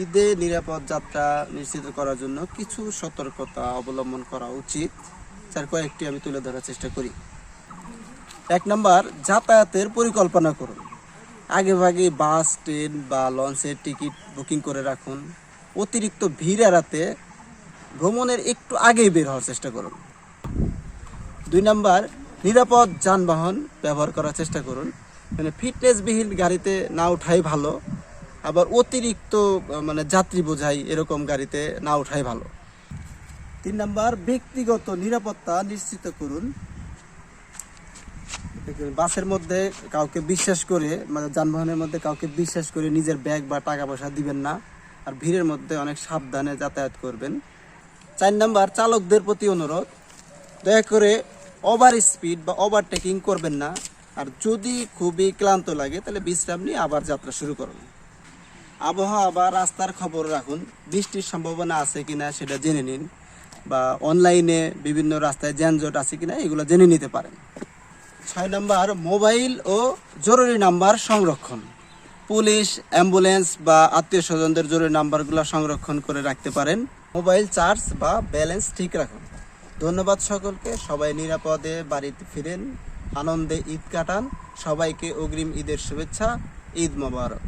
ঈদে নিরাপদ যাত্রা নিশ্চিত করার জন্য কিছু সতর্কতা অবলম্বন করা উচিত। যার কয়েকটি আমি তুলে ধরার চেষ্টা করি। এক নম্বর, যাতায়াতের পরিকল্পনা করুন। আগে ভাগে বাস, ট্রেন বা লঞ্চের টিকিট বুকিং করে রাখুন। অতিরিক্ত ভিড় এড়াতে ভ্রমণের একটু আগেই বের হওয়ার চেষ্টা করুন। দুই নম্বর, নিরাপদ যানবাহন ব্যবহার করার চেষ্টা করুন। মানে ফিটনেসবিহীন গাড়িতে না ওঠাই ভালো। আবার অতিরিক্ত মানে যাত্রী বোঝাই এরকম গাড়িতে না ওঠাই ভালো। তিন নাম্বার, ব্যক্তিগত নিরাপত্তা নিশ্চিত করুন। বাসের মধ্যে কাউকে বিশ্বাস করে মানে যানবাহনের মধ্যে কাউকে বিশ্বাস করে নিজের ব্যাগ বা টাকা পয়সা দিবেন না। আর ভিড়ের মধ্যে অনেক সাবধানে যাতায়াত করবেন। চার নাম্বার, চালকদের প্রতি অনুরোধ। দয়া করে ওভার স্পিড বা ওভারটেকিং করবেন না। আর যদি খুবই ক্লান্ত লাগে, তাহলে বিশ্রাম নিয়ে আবার যাত্রা শুরু করুন। আবহাওয়া বা রাস্তার খবর রাখুন। বৃষ্টির সম্ভাবনা আছে কিনা সেটা জেনে নিন বা অনলাইনে বিভিন্ন রাস্তায় যানজট আছে কিনা এগুলো জেনে নিতে পারেন। ছয় নম্বর, মোবাইল ও জরুরি নাম্বার সংরক্ষণ। পুলিশ, অ্যাম্বুলেন্স বা আত্মীয় স্বজনদের জরুরি নাম্বারগুলো সংরক্ষণ করে রাখতে পারেন। মোবাইল চার্জ বা ব্যালেন্স ঠিক রাখুন। ধন্যবাদ সকলকে, সবাই নিরাপদে বাড়িতে ফিরেন, আনন্দে ঈদ কাটান, সবাইকে অগ্রিম ঈদের শুভেচ্ছা, ঈদ মোবারক।